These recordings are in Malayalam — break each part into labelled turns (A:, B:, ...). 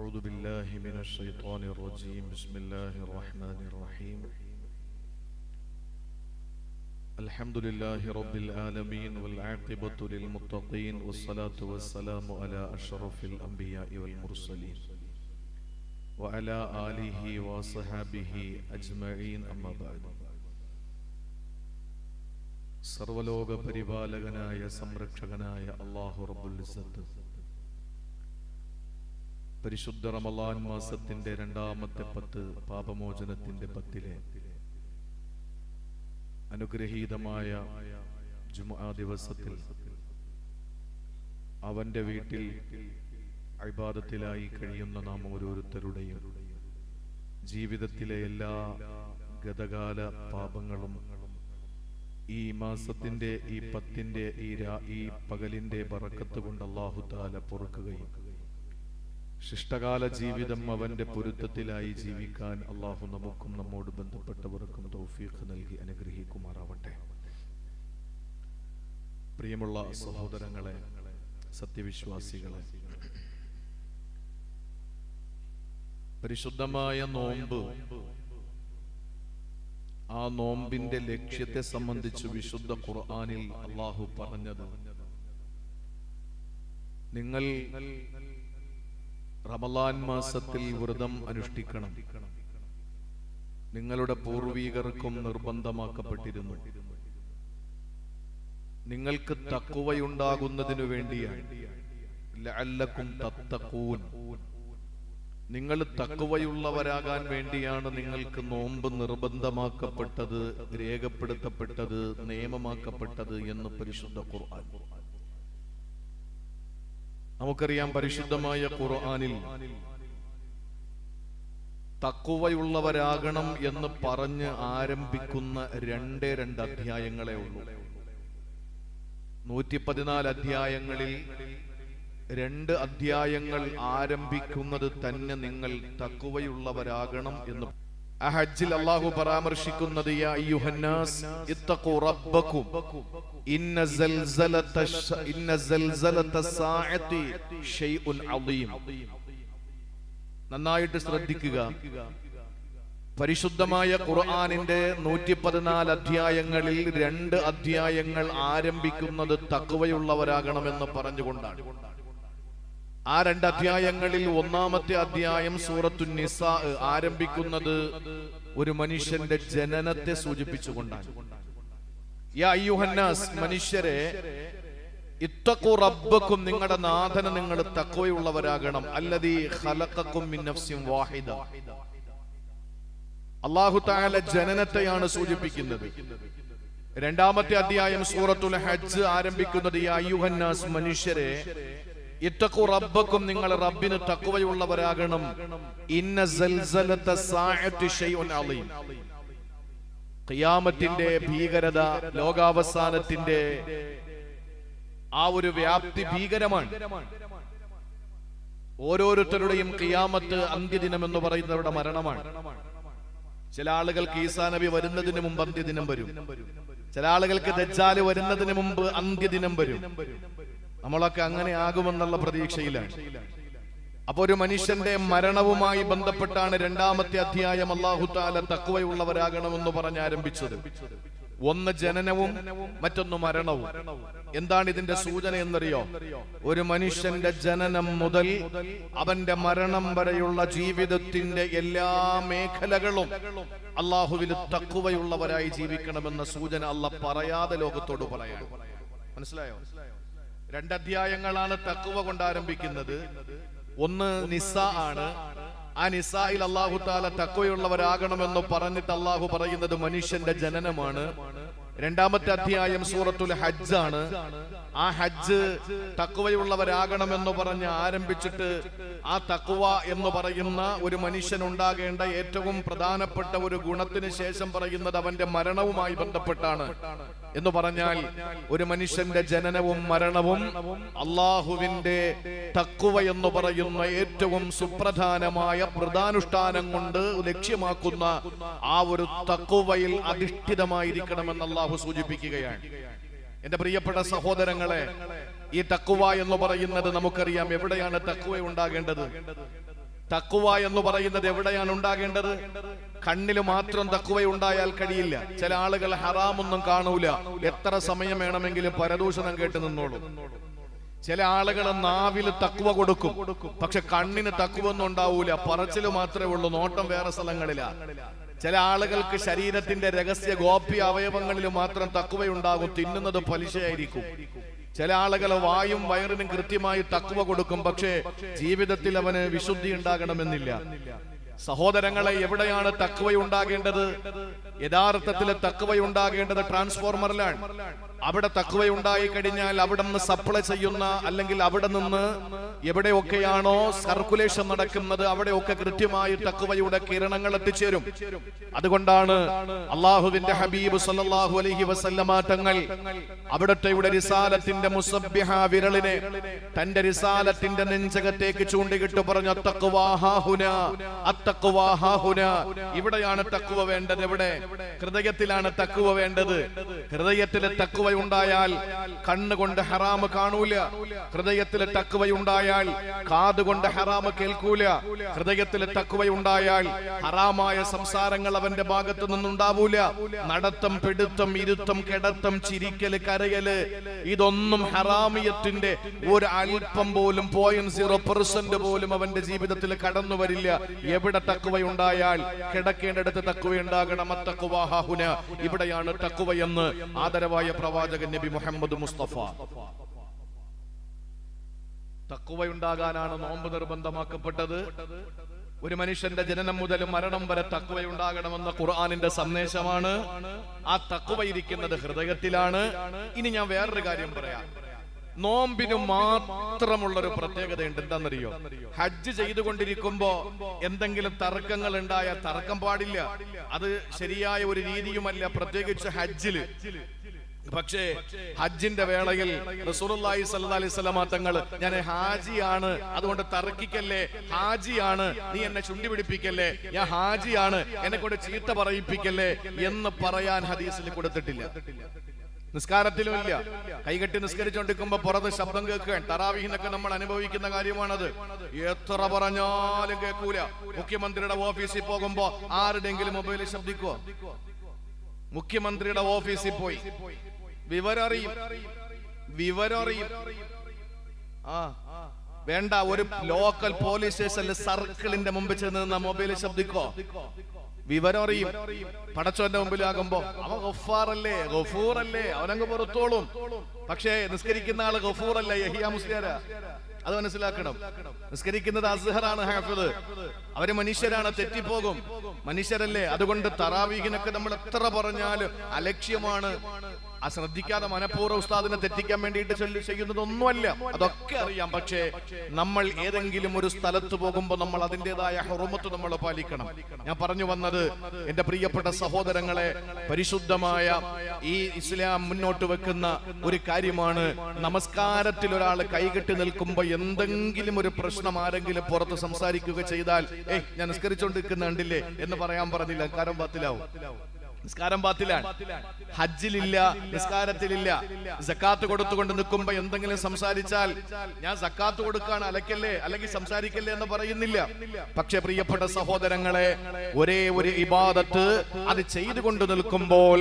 A: أعوذ بالله من الشيطان الرجيم بسم الله الرحمن الرحيم الحمد لله رب العالمين والعاقبة للمتقين والصلاة والسلام على أشرف الأنبياء والمرسلين وعلى آله وصحابه أجمعين أما بعد സർവലോക പരിപാലകനായ സംരക്ഷകനായ അള്ളാഹു റബ്ബുൽ ഇസ്സത്ത് പരിശുദ്ധ റമലാൻ മാസത്തിന്റെ രണ്ടാമത്തെ പത്ത് പാപമോചനത്തിന്റെ പത്തിലെ അനുഗ്രഹീതമായ ദിവസത്തിൽ അവന്റെ വീട്ടിൽ അഴിബാദത്തിലായി കഴിയുന്ന നാം ഓരോരുത്തരുടെയും ജീവിതത്തിലെ എല്ലാ ഗതകാല പാപങ്ങളും ഈ മാസത്തിന്റെ ഈ പത്തിന്റെ ഈ ഈ പകലിന്റെ ബറക്കത്ത് കൊണ്ട് അള്ളാഹു താല പൊറുക്കുകയും ശിഷ്ടകാല ജീവിതം അവന്റെ പൊരുത്തത്തിലായി ജീവിക്കാൻ അള്ളാഹു നമുക്കും നമ്മോട് ബന്ധപ്പെട്ടവർക്കും തൗഫീഖ് നൽകി അനുഗ്രഹിക്കുമാറാവട്ടെ. പ്രിയമുള്ള സഹോദരങ്ങളെ സത്യവിശ്വാസികളെ പരിശുദ്ധമായ നോമ്പ് ആ നോമ്പിന്റെ ലക്ഷ്യത്തെ സംബന്ധിച്ച് വിശുദ്ധ ഖുർആാനിൽ അള്ളാഹു പറഞ്ഞത്. നിങ്ങൾ റമലാൻ മാസത്തിൽ വ്രതം അനുഷ്ഠിക്കണം. നിങ്ങളുടെ പൂർവീകർക്കും നിർബന്ധമാക്കപ്പെട്ടിരുന്നു. നിങ്ങൾക്ക് തക്കുവയുണ്ടാകുന്നതിനു വേണ്ടിയാണ്. നിങ്ങൾ തക്കുവയുള്ളവരാകാൻ വേണ്ടിയാണ് നിങ്ങൾക്ക് നോമ്പ് നിർബന്ധമാക്കപ്പെട്ടത് രേഖപ്പെടുത്തപ്പെട്ടത് നിയമമാക്കപ്പെട്ടത് എന്ന് പരിശുദ്ധ ഖുർആൻ. നമുക്കറിയാം പരിശുദ്ധമായ ഖുർആനിൽ തക്കുവയുള്ളവരാകണം എന്ന് പറഞ്ഞ് ആരംഭിക്കുന്ന രണ്ടേ രണ്ട് അധ്യായങ്ങളെ ഉള്ളൂ. നൂറ്റി പതിനാല് അധ്യായങ്ങളിൽ രണ്ട് അധ്യായങ്ങൾ ആരംഭിക്കുന്നത് തന്നെ നിങ്ങൾ തക്കുവയുള്ളവരാകണം എന്ന് ഹജ്ജിൽ അള്ളാഹു പരാമർശിക്കുന്നത് നന്നായിട്ട് ശ്രദ്ധിക്കുക. പരിശുദ്ധമായ ഖുർആാനിന്റെ നൂറ്റി പതിനാല് അധ്യായങ്ങളിൽ രണ്ട് അധ്യായങ്ങൾ ആരംഭിക്കുന്നത് തക്കുവയുള്ളവരാകണമെന്ന് പറഞ്ഞുകൊണ്ടാണ്. ആ രണ്ട് അധ്യായങ്ങളിൽ ഒന്നാമത്തെ അധ്യായം സൂറത്തു നിസ ആരംഭിക്കുന്നത് ഒരു മനുഷ്യന്റെ ജനനത്തെ സൂചിപ്പിച്ചുകൊണ്ടാണ്. മനുഷ്യരെ ഇത്തക്കു റബ്ബക്കും നിങ്ങളുടെ നാഥന നിങ്ങൾ തക്കോയുള്ളവരാകണം അല്ലതീ വാഹിദ. അള്ളാഹു താല ജനനത്തെയാണ് സൂചിപ്പിക്കുന്നത്. രണ്ടാമത്തെ അധ്യായം സൂറത്തുൽ ഹജ്ജ് ആരംഭിക്കുന്നത് മനുഷ്യരെ ഇത്തക്കു റബ്ബക്കും നിങ്ങൾ റബ്ബിന് തക്കുവയുള്ളവരാകണം. ഇന്ന ഖിയാമത്തിന്റെ ഭീകരത ലോകാവസാനത്തിന്റെ ആ ഒരു വ്യാപ്തി ഭീകരമാണ്. ഓരോരുത്തരുടെയും കിയാമത്ത് അന്ത്യദിനം എന്ന് പറയുന്നവരുടെ മരണമാണ്. ചില ആളുകൾക്ക് ഈസാ നബി വരുന്നതിന് മുമ്പ് അന്ത്യദിനം വരും. ചില ആളുകൾക്ക് ദജ്ജാൽ വരുന്നതിന് മുമ്പ് അന്ത്യദിനം വരും. നമ്മളൊക്കെ അങ്ങനെ ആകുമെന്നുള്ള പ്രതീക്ഷയിലാണ്. അപ്പൊ ഒരു മനുഷ്യന്റെ മരണവുമായി ബന്ധപ്പെട്ടാണ് രണ്ടാമത്തെ അധ്യായം അള്ളാഹു താല തക്കുവയുള്ളവരാകണമെന്ന് പറഞ്ഞ് ആരംഭിച്ചത്. ഒന്ന് ജനനവും മറ്റൊന്ന് മരണവും. എന്താണ് ഇതിന്റെ സൂചന എന്നറിയോ? ഒരു മനുഷ്യന്റെ ജനനം മുതൽ അവന്റെ മരണം വരെയുള്ള ജീവിതത്തിന്റെ എല്ലാ മേഖലകളും അള്ളാഹുവിൽ തക്കുവയുള്ളവരായി ജീവിക്കണമെന്ന സൂചന അല്ല പറയാതെ ലോകത്തോട് പറയാൻ. മനസ്സിലായോ? രണ്ടധ്യായങ്ങളാണ് തക്കുവ കൊണ്ട് ആരംഭിക്കുന്നത്. ഒന്ന് നിസ ആണ്. ആ നിസായിൽ അള്ളാഹു താല തക്കവയുള്ളവരാകണമെന്ന് പറഞ്ഞിട്ട് അള്ളാഹു പറയുന്നത് മനുഷ്യന്റെ ജനനമാണ്. രണ്ടാമത്തെ അധ്യായം സൂറത്തുൽ ഹജ്ജാണ് ആ ഹജ്ജ് തക്കുവയുള്ളവരാകണമെന്ന് പറഞ്ഞ് ആരംഭിച്ചിട്ട് ആ തക്കുവ എന്ന് പറയുന്ന ഒരു മനുഷ്യൻ ഉണ്ടാകേണ്ട ഏറ്റവും പ്രധാനപ്പെട്ട ഒരു ഗുണത്തിന് ശേഷം പറയുന്നത് അവന്റെ മരണവുമായി ബന്ധപ്പെട്ടാണ്. എന്ന് പറഞ്ഞാൽ ഒരു മനുഷ്യന്റെ ജനനവും മരണവും അള്ളാഹുവിന്റെ തക്കുവ എന്ന് പറയുന്ന ഏറ്റവും സുപ്രധാനമായ പ്രധാനുഷ്ഠാനം കൊണ്ട് ലക്ഷ്യമാക്കുന്ന ആ ഒരു തക്കുവയിൽ അധിഷ്ഠിതമായിരിക്കണമെന്ന് അള്ളാഹു സൂചിപ്പിക്കുകയാണ്. എന്റെ പ്രിയപ്പെട്ട സഹോദരങ്ങളെ ഈ തക്കുവ എന്ന് പറയുന്നത് നമുക്കറിയാം എവിടെയാണ് തക്കുവ ഉണ്ടാകേണ്ടത്? തക്കുവ എന്ന് പറയുന്നത് എവിടെയാണ് ഉണ്ടാകേണ്ടത്? കണ്ണിൽ മാത്രം തക്കുവ ഉണ്ടായാൽ കഴിയില്ല. ചില ആളുകൾ ഹറാമൊന്നും കാണൂല. എത്ര സമയം വേണമെങ്കിലും പരദൂഷണം കേട്ട് നിന്നോളൂ. ചില ആളുകൾ നാവിൽ തക്കുവ കൊടുക്കും. പക്ഷെ കണ്ണിന് തക്കുവ ഒന്നും ഉണ്ടാവൂല. പറച്ചിൽ മാത്രമേ ഉള്ളൂ. നോട്ടം വേറെ സ്ഥലങ്ങളിലാ. ചില ആളുകൾക്ക് ശരീരത്തിന്റെ രഹസ്യ ഗോപ്യ അവയവങ്ങളിൽ മാത്രം തക്കുവയുണ്ടാകും തിന്നുന്നത് പലിശയായിരിക്കും. ചില ആളുകൾ വായും വയറിനും കൃത്യമായി തക്കുവ കൊടുക്കും പക്ഷേ ജീവിതത്തിൽ അവന് വിശുദ്ധി ഉണ്ടാകണമെന്നില്ല. സഹോദരങ്ങളെ എവിടെയാണ് തക്കുവയുണ്ടാകേണ്ടത്? യഥാർത്ഥത്തിൽ തക്കുവയുണ്ടാകേണ്ടത് ട്രാൻസ്ഫോർമറിലാണ്. അവിടെ തക്കുവയുണ്ടായി കഴിഞ്ഞാൽ അവിടെ നിന്ന് സപ്ലൈ ചെയ്യുന്ന അല്ലെങ്കിൽ അവിടെ നിന്ന് എവിടെയൊക്കെയാണോ സർക്കുലേഷൻ നടക്കുന്നത് അവിടെയൊക്കെ കൃത്യമായി തക്കുവയുടെ കിരണങ്ങൾ എത്തിച്ചേരും. അതുകൊണ്ടാണ് അള്ളാഹുവിന്റെ ഹബീബ് സല്ലാഹു അലഹി വസല്ലമാറ്റങ്ങൾ അവിടുത്തെ റിസാലത്തിന്റെ മുസബ്യഹ വിരളിനെ തന്റെ റിസാലത്തിന്റെ നെഞ്ചകത്തേക്ക് ചൂണ്ടിക്കിട്ട് പറഞ്ഞു അത്തക്കുവാഹാഹുന അത്തക്കുവാഹാഹുന ഇവിടെയാണ് തക്കുവ വേണ്ടത് എവിടെ ഹൃദയത്തിലാണ് തക്കുവ വേണ്ടത്. ഹൃദയത്തിലെ തക്കുവയുണ്ടായാൽ കണ്ണുകൊണ്ട് ഹറാമ് കാണൂല. ഹൃദയത്തിലെ തക്കവയുണ്ടായാൽ കാതുകൊണ്ട് ഹറാമ് കേൾക്കൂല. ഹൃദയത്തിൽ തക്കവയുണ്ടായാൽ ഹറാമായ സംസാരങ്ങൾ അവന്റെ ഭാഗത്തു നിന്നുണ്ടാവൂല. നടത്തം പിടുത്തം ഇരുത്തം കിടത്തം ചിരിക്കൽ കരയൽ ഇതൊന്നും ഹറാമിയത്തിന്റെ ഒരു അല്പം പോലും പോയിന്റ് സീറോ പെർസെന്റ് പോലും അവന്റെ ജീവിതത്തിൽ കടന്നു വരില്ല. എവിടെ തക്കുവയുണ്ടായാൽ കിടക്കേണ്ടടുത്ത് തക്കുവയുണ്ടാകണം. അത്തക്കുവാഹുന ഇവിടെയാണ് തക്കുവയെന്ന് ആദരവായ ആദരവായ പ്രവാചകൻ നബി മുഹമ്മദ് മുസ്തഫ. തക്കുവയുണ്ടാകാനാണ് നോമ്പ് നിർബന്ധമാക്കപ്പെട്ടത്. ഒരു മനുഷ്യന്റെ ജനനം മുതൽ മരണം വരെ തക്കുവയുണ്ടാകണമെന്ന ഖുർആാനിന്റെ സന്ദേശമാണ്. ആ തക്കുവ ഇരിക്കുന്നത് ഹൃദയത്തിലാണ്. ഇനി ഞാൻ വേറൊരു കാര്യം പറയാം. നോമ്പിന് മാത്രമുള്ള ഒരു പ്രത്യേകത ഉണ്ട് എന്താണെന്നറിയോ ഹജ്ജ് ചെയ്തുകൊണ്ടിരിക്കുമ്പോ എന്തെങ്കിലും തർക്കങ്ങൾ ഉണ്ടായ തർക്കം പാടില്ല. അത് ശരിയായ ഒരു രീതിയുമല്ല പ്രത്യേകിച്ച് ഹജ്ജിൽ. പക്ഷേ ഹജ്ജിന്റെ വേളയിൽ റസൂലുള്ളാഹി സ്വല്ലല്ലാഹി അലൈഹി തങ്ങൾ ഞാൻ ഹാജിയാണ്. അതുകൊണ്ട് തർക്കിക്കല്ലേ? ഹാജിയാണ്. നീ എന്നെ ചുണ്ടി പിടിപ്പിക്കല്ലേ ഞാൻ ഹാജിയാണ്. എന്നെ കൊണ്ട് ചീത്ത പറയിപ്പിക്കല്ലേ? എന്ന് പറയാൻ ഹദീസിൽ കൊടുത്തിട്ടില്ല. നിസ്കാരത്തിലും ഇല്ല. കൈകെട്ടി നിസ്കരിച്ചോണ്ടിരിക്കുമ്പോ പുറത്ത് ശബ്ദം കേൾക്കാൻ തറാവിഹിന്നൊക്കെ നമ്മൾ അനുഭവിക്കുന്ന കാര്യമാണത്. എത്ര പറഞ്ഞാലും കേൾക്കൂല. മുഖ്യമന്ത്രിയുടെ ഓഫീസിൽ പോകുമ്പോ ആരുടെങ്കിലും മൊബൈലിൽ ശബ്ദിക്കോ മുഖ്യമന്ത്രിയുടെ ഓഫീസിൽ പോയി. വിവരറിയും വിവരറിയും ആ വേണ്ട ഒരു ലോക്കൽ പോലീസ് സ്റ്റേഷനിലെ സർക്കിളിന്റെ മുമ്പിൽ ചെന്ന് നിന്ന മൊബൈലിൽ ശബ്ദിക്കോ? വിവരം അറിയും. പടച്ചോന്റെ മുമ്പിലാകുമ്പോ അവൻ ഗഫാറല്ലേ ഗഫൂറല്ലേ അവനങ്ങ് പുറത്തോളും. പക്ഷേ നിസ്കരിക്കുന്ന ആൾ ഗഫൂറല്ല യഹിയ മുസ്ലിയാരാ? അത് മനസ്സിലാക്കണം. നിസ്കരിക്കുന്നത് അസ്ഹറാണ് ഹാഫിദ്. അവർ മനുഷ്യരാണ് തെറ്റിപ്പോകും. മനുഷ്യരല്ലേ? അതുകൊണ്ട് തറാവീഹിനൊക്കെ നമ്മൾ എത്ര പറഞ്ഞാലും അലക്ഷ്യമാണ്. ആ ശ്രദ്ധിക്കാതെ മനഃപൂർവ ഉസ്താദിനെ തെറ്റിക്കാൻ വേണ്ടിയിട്ട് ചൊല്ലി ചെയ്യുന്നതൊന്നുമല്ല. അതൊക്കെ അറിയാം. പക്ഷേ നമ്മൾ ഏതെങ്കിലും ഒരു സ്ഥലത്ത് പോകുമ്പോൾ നമ്മൾ അതിന്റെതായ ഹുറമത്ത് നമ്മൾ പാലിക്കണം. ഞാൻ പറഞ്ഞു വന്നത് എന്റെ പ്രിയപ്പെട്ട സഹോദരങ്ങളെ പരിശുദ്ധമായ ഈ ഇസ്ലാം മുന്നോട്ട് വെക്കുന്ന ഒരു കാര്യമാണ് നമസ്കാരത്തിൽ ഒരാൾ കൈകെട്ടി നിൽക്കുമ്പോൾ എന്തെങ്കിലും ഒരു പ്രശ്നം ആരെങ്കിലും പുറത്ത് സംസാരിക്കുക ചെയ്താൽ ഏയ് ഞാൻ നിസ്കരിച്ചോണ്ടിരിക്കുന്ന കണ്ടില്ലേ? എന്ന് പറയാൻ പറഞ്ഞില്ല. കാരണം പാത്തിലാവും നിസ്കാരം പാത്തിലാണ്. ഹജ്ജിലില്ല നിസ്കാരത്തിലില്ല. സക്കാത്ത് കൊടുത്തുകൊണ്ട് നിൽക്കുമ്പോ എന്തെങ്കിലും സംസാരിച്ചാൽ ഞാൻ സക്കാത്ത് കൊടുക്കാൻ അലക്കല്ലേ അല്ലെങ്കിൽ സംസാരിക്കല്ലേ എന്ന് പറയുന്നില്ല. പക്ഷെ പ്രിയപ്പെട്ട സഹോദരങ്ങളെ ഒരേ ഒരു ഇബാദത്ത് അത് ചെയ്തുകൊണ്ട് നിൽക്കുമ്പോൾ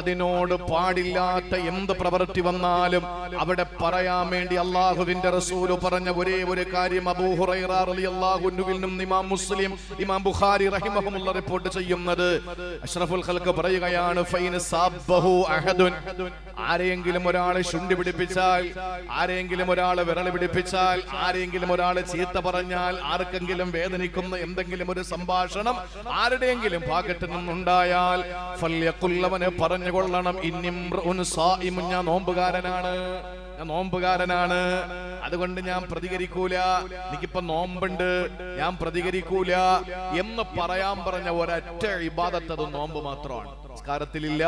A: അതിനോട് പാടില്ലാത്ത എന്ത് പ്രവൃത്തി വന്നാലും അവിടെ പറയാൻ വേണ്ടി അള്ളാഹുവിന്റെ റസൂൽ പറഞ്ഞ ഒരേ ഒരു കാര്യം അബൂഹുറൈറിൽ നിന്നും ഇമാം മുസ്ലിം ഇമാം ബുഖാരി റഹിമഹമുള്ള റിപ്പോർട്ട് ചെയ്യുന്നത് അഷ്റഫുൽ പറയുകയാണ് ആരെങ്കിലും ഒരാൾ ശുണ്ടി പിടിപ്പിച്ചാൽ ആരെങ്കിലും ഒരാൾ വിരളി പിടിപ്പിച്ചാൽ ആരെങ്കിലും ഒരാൾ ചീത്ത പറഞ്ഞാൽ ആർക്കെങ്കിലും വേദനിക്കുന്ന എന്തെങ്കിലും ഒരു സംഭാഷണം ആരുടെയെങ്കിലും ഭാഗത്ത് നിന്നുണ്ടായാൽ ഫല്യക്കുള്ളവന് പറഞ്ഞുകൊള്ളണം. ഇന്നിം ഞാൻ നോമ്പുകാരനാണ്. ഞാൻ നോമ്പുകാരനാണ്. അതുകൊണ്ട് ഞാൻ പ്രതികരിക്കൂല. എനിക്കിപ്പോ നോമ്പുണ്ട്. ഞാൻ പ്രതികരിക്കൂല എന്ന് പറയാൻ പറഞ്ഞ ഒരൊറ്റ ഇബാദത്ത് നോമ്പ് മാത്രമാണ്. സംസ്കാരത്തിലില്ല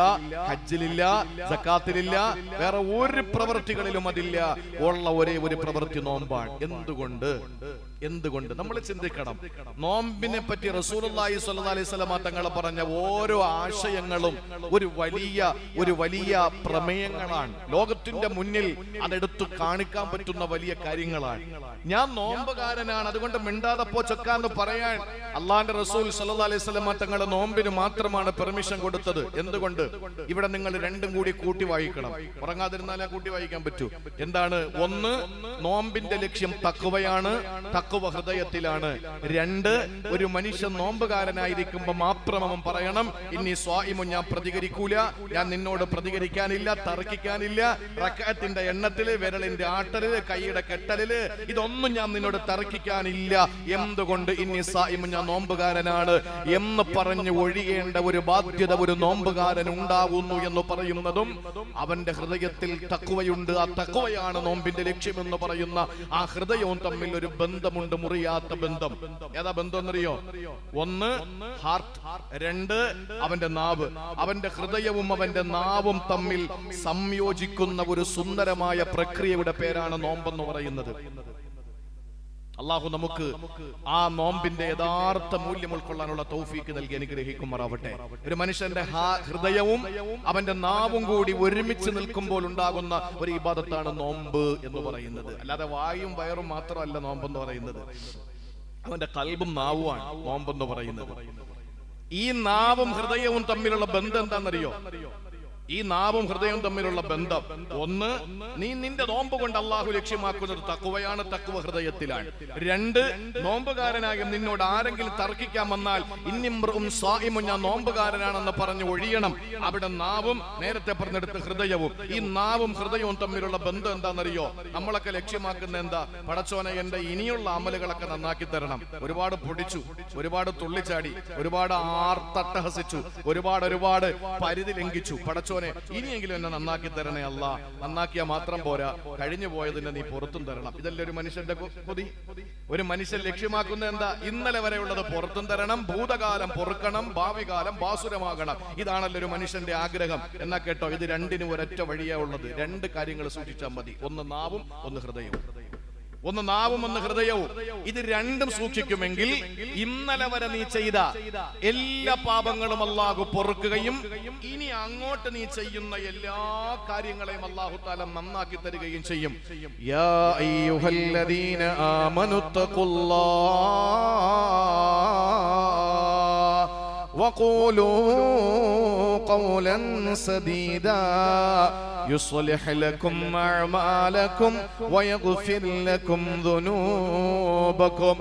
A: ഹജ്ജിലില്ല സക്കാത്തിലില്ല വേറെ ഒരു പ്രവൃത്തികളിലും അതില്ല. ഉള്ള ഒരേ ഒരു പ്രവൃത്തി നോമ്പാണ്. എന്തുകൊണ്ട്? എന്തുകൊണ്ട്? നമ്മൾ ചിന്തിക്കണം. നോമ്പിനെ പറ്റി അലൈഹി വസല്ലമ തങ്ങൾ പറഞ്ഞ ഓരോ ആശയങ്ങളും ഒരു വലിയ ഒരു വലിയ പ്രമേയങ്ങളാണ്. ലോകത്തിന്റെ മുന്നിൽ അതെടുത്തു കാണിക്കാൻ പറ്റുന്ന വലിയ കാര്യങ്ങളാണ്. ഞാൻ നോമ്പുകാരനാണ്. അതുകൊണ്ട് മിണ്ടാതെ പോ ചൊക്കാന്ന് പറയാൻ അള്ളാന്റെ റസൂൽ സല്ലാ അലൈഹി വസല്ലമ തങ്ങൾ നോമ്പിന് മാത്രമാണ് പെർമിഷൻ കൊടുത്തത്. എന്തുകൊണ്ട്? ഇവിടെ നിങ്ങൾ രണ്ടും കൂടി കൂട്ടി വായിക്കണം. ഉറങ്ങാതിരുന്നാലേ കൂട്ടി വായിക്കാൻ പറ്റൂ. എന്താണ്? ഒന്ന് നോമ്പിന്റെ ലക്ഷ്യം തക്കുവയാണ് തക്കുവ ഹൃദയത്തിലാണ്. രണ്ട് ഒരു മനുഷ്യൻ നോമ്പുകാരനായിരിക്കുമ്പോ മാത്രം അവൻ പറയണം ഇനി സ്വായിമു ഞാൻ പ്രതികരിക്കൂല ഞാൻ നിന്നോട് പ്രതികരിക്കാനില്ല തർക്കിക്കാനില്ല. റക്കത്തിന്റെ എണ്ണത്തിൽ വിരലിന്റെ ആട്ടലിൽ കൈയുടെ കെട്ടലിൽ ഇതൊന്നും ഞാൻ നിന്നോട് തർക്കിക്കാനില്ല. എന്തുകൊണ്ട് ഇനി സായിമു ഞാൻ നോമ്പുകാരനാണ്? എന്ന് പറഞ്ഞ് ഒഴിയേണ്ട ഒരു ബാധ്യത ഒരു നോമ്പുകാരൻ ഉണ്ടാകുന്നു എന്ന് പറയുന്നതും അവന്റെ ഹൃദയത്തിൽ തക്കുവയുണ്ട് ആ തക്കുവയാണ് നോമ്പിന്റെ ലക്ഷ്യമെന്ന് പറയുന്ന ആ ഹൃദയവും തമ്മിൽ ഒരു ബന്ധമുണ്ട് മുറിയാത്ത ബന്ധം. ഏതാ ബന്ധം എന്നറിയോ? ഒന്ന് ഹാർട്ട് രണ്ട് അവന്റെ നാവ്. അവന്റെ ഹൃദയവും അവന്റെ നാവും തമ്മിൽ സംയോജിക്കുന്ന ഒരു സുന്ദരമായ പ്രക്രിയയുടെ പേരാണ് നോമ്പെന്ന് പറയുന്നത്. അള്ളാഹു നമുക്ക് ആ നോമ്പിന്റെ യഥാർത്ഥ മൂല്യം ഉൾക്കൊള്ളാനുള്ള തൗഫീക്ക് നൽകി അനുഗ്രഹിക്കുമാറാവട്ടെ. ഒരു മനുഷ്യന്റെ ഹൃദയവും അവന്റെ നാവും കൂടി ഒരുമിച്ച് നിൽക്കുമ്പോൾ ഉണ്ടാകുന്ന ഒരു ഇബാദത്താണ് നോമ്പ് എന്ന് പറയുന്നത്. അല്ലാതെ വായും വയറും മാത്രമല്ല നോമ്പെന്ന് പറയുന്നത്. അവന്റെ കൽബും നാവുമാണ് നോമ്പെന്ന് പറയുന്നത്. ഈ നാവും ഹൃദയവും തമ്മിലുള്ള ബന്ധം എന്താണെന്നറിയോ? ഈ നാവും ഹൃദയവും തമ്മിലുള്ള ബന്ധം. ഒന്ന് നീ നിന്റെ നോമ്പ് കൊണ്ട് അള്ളാഹു ലക്ഷ്യമാക്കുന്നത് തക്കുവയാണ് തക്കുവ ഹൃദയത്തിലാണ്. രണ്ട് നോമ്പുകാരനായ നിന്നോട് ആരെങ്കിലും തർക്കിക്കാൻ വന്നാൽ ഇന്നിമ്രും സ്വാഹിമും ഞാൻ നോമ്പുകാരനാണെന്ന് പറഞ്ഞ് ഒഴിയണം. അവിടെ നാവും നേരത്തെ പറഞ്ഞെടുത്ത ഹൃദയവും ഈ നാവും ഹൃദയവും തമ്മിലുള്ള ബന്ധം എന്താണെന്നറിയോ? നമ്മളൊക്കെ ലക്ഷ്യമാക്കുന്ന എന്താ? പടച്ചോനെ എന്റെ ഇനിയുള്ള അമലുകളൊക്കെ നന്നാക്കി തരണം. ഒരുപാട് പൊടിച്ചു ഒരുപാട് തുള്ളിച്ചാടി ഒരുപാട് ആർത്തട്ടഹസിച്ചു ഒരുപാട് ഒരുപാട് പരിധി ലംഘിച്ചു. പടച്ചോനെ ഇനിയെങ്കിലും എന്നെ നന്നാക്കി തരണേ അല്ല. നന്നാക്കിയാൽ മാത്രം പോരാ. കഴിഞ്ഞു പോയതിനെ നീ പുറത്തും തരണം. ഇതല്ലേ ഒരു മനുഷ്യന്റെ കൊതി? ഒരു മനുഷ്യൻ ലക്ഷ്യമാക്കുന്ന എന്താ? ഇന്നലെ വരെയുള്ളത് പുറത്തും തരണം ഭൂതകാലം പൊറുക്കണം ഭാവികാലം ബാസുരമാകണം. ഇതാണല്ലോ ഒരു മനുഷ്യന്റെ ആഗ്രഹം. എന്നാ കേട്ടോ ഇത് രണ്ടിനും ഒരൊറ്റ വഴിയേ ഉള്ളത്. രണ്ട് കാര്യങ്ങൾ സൂക്ഷിച്ചാൽ മതി. ഒന്ന് നാവും ഒന്ന് ഹൃദയവും. ഒന്ന് നാവും ഒന്ന് ഹൃദയവും. ഇത് രണ്ടും സൂക്ഷിക്കുമെങ്കിൽ ഇന്നലെ വരെ നീ ചെയ്ത എല്ലാ പാപങ്ങളും അള്ളാഹു പൊറുക്കുകയും ഇനി അങ്ങോട്ട് നീ ചെയ്യുന്ന എല്ലാ കാര്യങ്ങളെയും അള്ളാഹു താല നന്നാക്കി തരികയും ചെയ്യും. وقولوا قولا سديدا يصلح لكم أعمالكم ويغفر لكم ذنوبكم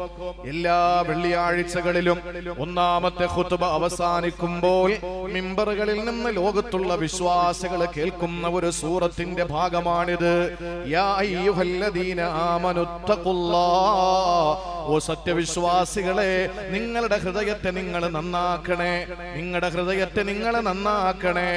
A: എല്ലാ വെള്ളിയാഴ്ചകളിലും ഒന്നാമത്തെ ഖുത്ബ അവസാനിക്കുമ്പോൾ മിമ്പറുകളിൽ നിന്ന് ലോകത്തുള്ള വിശ്വാസികൾ കേൾക്കുന്ന ഒരു സൂറത്തിന്റെ ഭാഗമാണിത് യാ അയ്യുഹല്ലദീന ആമനുത്തഖുല്ലാഹ് ഓ സത്യവിശ്വാസികളെ നിങ്ങളുടെ ഹൃദയത്തെ നിങ്ങൾ നന്നാക്കണേ നിങ്ങളുടെ ഹൃദയത്തെ നിങ്ങളെ നന്നാക്കണേ.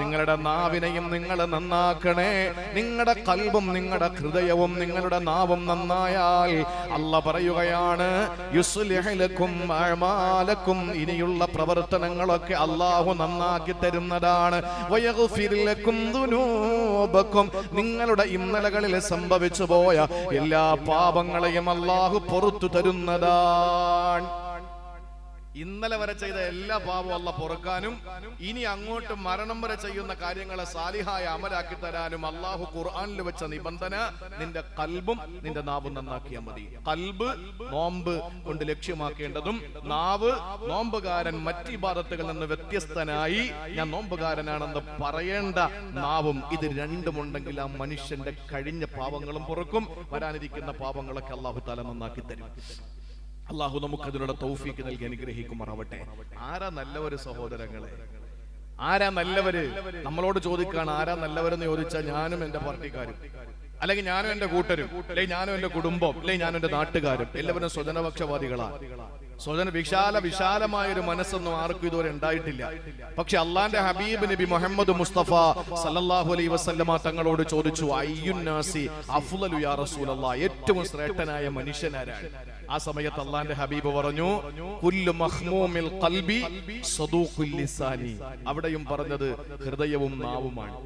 A: നിങ്ങളുടെ നാവിനെയും നിങ്ങളെ നന്നാക്കണേ. നിങ്ങളുടെ കൽബും നിങ്ങളുടെ ഹൃദയവും നിങ്ങളുടെ നാവും നന്നായാൽ അല്ല പറയുകയാണ് യുസുലഹലക്കും ഇനിയുള്ള പ്രവർത്തനങ്ങളൊക്കെ അള്ളാഹു നന്നാക്കി തരുന്നതാണ്. നിങ്ങളുടെ ഇന്നലകളിൽ സംഭവിച്ചു പോയ എല്ലാ പാപങ്ങളെയും അള്ളാഹു പുറത്തു തരുന്നതാണ് ഇന്നലെ വരെ ചെയ്ത എല്ലാ പാപവും അല്ല പൊറുക്കാനും ഇനി അങ്ങോട്ട് മരണം വരെ ചെയ്യുന്ന കാര്യങ്ങളെ സാലിഹായ അമലാക്കി തരാനും അള്ളാഹു ഖുർആാനിൽ വെച്ച നിബന്ധന നിന്റെ കൽബും നിന്റെ നാവും നന്നാക്കിയാൽ മതി. കൽബ് നോമ്പ് കൊണ്ട് ലക്ഷ്യമാക്കേണ്ടതും നാവ് നോമ്പുകാരൻ മറ്റു ഇബാദത്തുകളിൽ നിന്ന് വ്യത്യസ്തനായി ഞാൻ നോമ്പുകാരനാണെന്ന് പറയേണ്ട നാവും ഇത് രണ്ടുമുണ്ടെങ്കിൽ ആ മനുഷ്യന്റെ കഴിഞ്ഞ പാപങ്ങളും പൊറുക്കും. വരാനിരിക്കുന്ന പാപങ്ങളൊക്കെ അള്ളാഹു തല നന്നാക്കി തരും. അള്ളാഹു നമുക്ക് അതിനുള്ള തൗഫീക്ക് നൽകി അനുഗ്രഹിക്കുമാറാവട്ടെ. ആരാ നല്ലവര് സഹോദരങ്ങളെ? ആരാ നല്ലവര്? നമ്മളോട് ചോദിക്കാണ് ആരാ നല്ലവരെന്ന് ചോദിച്ചാൽ ഞാനും എന്റെ പാർട്ടിക്കാരും. അല്ലെങ്കിൽ ഞാനും എന്റെ കൂട്ടരും. അല്ലെങ്കിൽ ഞാനും എന്റെ കുടുംബം. അല്ലെങ്കിൽ ഞാനും എന്റെ നാട്ടുകാരും. എല്ലാവരും സ്വജനപക്ഷപാതികളാണ് സ്വജന വിശാല വിശാലമായ ഒരു മനസ്സൊന്നും ആർക്കും ഇതുവരെ ഉണ്ടായിട്ടില്ല. പക്ഷെ അള്ളാന്റെ ഹബീബ് നബി മുഹമ്മദ് മുസ്തഫ സല്ലല്ലാഹു അലൈഹി വസല്ലമ തങ്ങളോട് ചോദിച്ചു അയ്യുന്നാസി അഫ്ലലു യാ റസൂലല്ലാഹ് ഏറ്റവും ശ്രേഷ്ഠനായ മനുഷ്യനാരാണ്. ആ സമയത്ത് അള്ളാന്റെ ഹബീബ് പറഞ്ഞു കുല്ലു മഹ്മൂമിൽ ഖൽബി സദൂഖുൽ ലിസാനി. അവിടെയും പറഞ്ഞത് ഹൃദയവും നാവുമാണ്.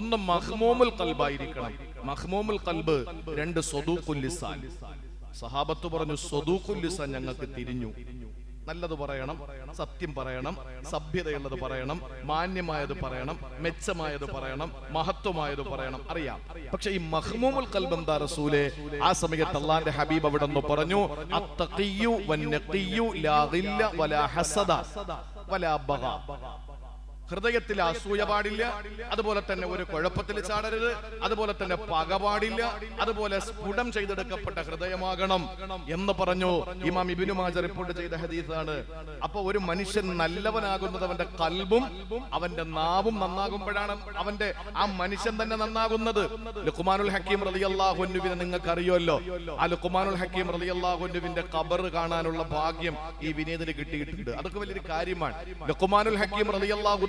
A: ഒന്ന് മഹ്മൂമുൽ കൽബായിരിക്കണം മഹ്മൂമുൽ കൽബ് രണ്ട് സ്വദൂഖുൽ ലിസാൻ. സഹാബത്ത് പറഞ്ഞു സ്വദൂഖുല്ലിസ ഞങ്ങൾക്ക് തിരിഞ്ഞു. നല്ലത് പറയണം സത്യം പറയണം സഭ്യതയുള്ളത് പറയണം മാന്യമായത് പറയണം മെച്ചമായത് പറയണം മഹത്വമായത് പറയണം അറിയാം. പക്ഷെ ഈ മഹ്മൂമുൽ കൽബന്ത റസൂലെ? ആ സമയത്ത് അള്ളാന്റെ ഹബീബ് അവിടെ നിന്ന് പറഞ്ഞു അത്തഖിയു വന്നഖിയ്യു ലാ ഗില്ല വലാ ഹസദ വലാ ബഗ. ഹൃദയത്തിൽ അസൂയ പാടില്ല അതുപോലെ തന്നെ ഒരു കുഴപ്പത്തിൽ ചാടരുത് അതുപോലെ തന്നെ പക പാടില്ല അതുപോലെ സ്ഫുടം ചെയ്തെടുക്കപ്പെട്ട ഹൃദയമാകണം എന്ന് പറഞ്ഞു ഇമാം ഇബിനു മാജ റിപ്പോർട്ട് ചെയ്ത ഹദീസാണ്. അപ്പൊ ഒരു മനുഷ്യൻ നല്ലവനാകുന്നത് അവന്റെ കൽബും അവന്റെ നാവും നന്നാകുമ്പോഴാണ് അവന്റെ ആ മനുഷ്യൻ തന്നെ നന്നാകുന്നത്. ലുക്കുമാനുൽ ഹക്കീം റളിയല്ലാഹുവിനെ നിങ്ങൾക്ക് അറിയുമല്ലോ ആ ലുക്കുമാനുൽ ഹക്കീം റളിയല്ലാഹുവിന്റെ കബർ കാണാനുള്ള ഭാഗ്യം ഈ വിനീതിന് കിട്ടിയിട്ടുണ്ട്. അതൊക്കെ വലിയൊരു കാര്യമാണ്. ലുക്കുമാനുൽ ഹക്കീം റളിയല്ലാഹു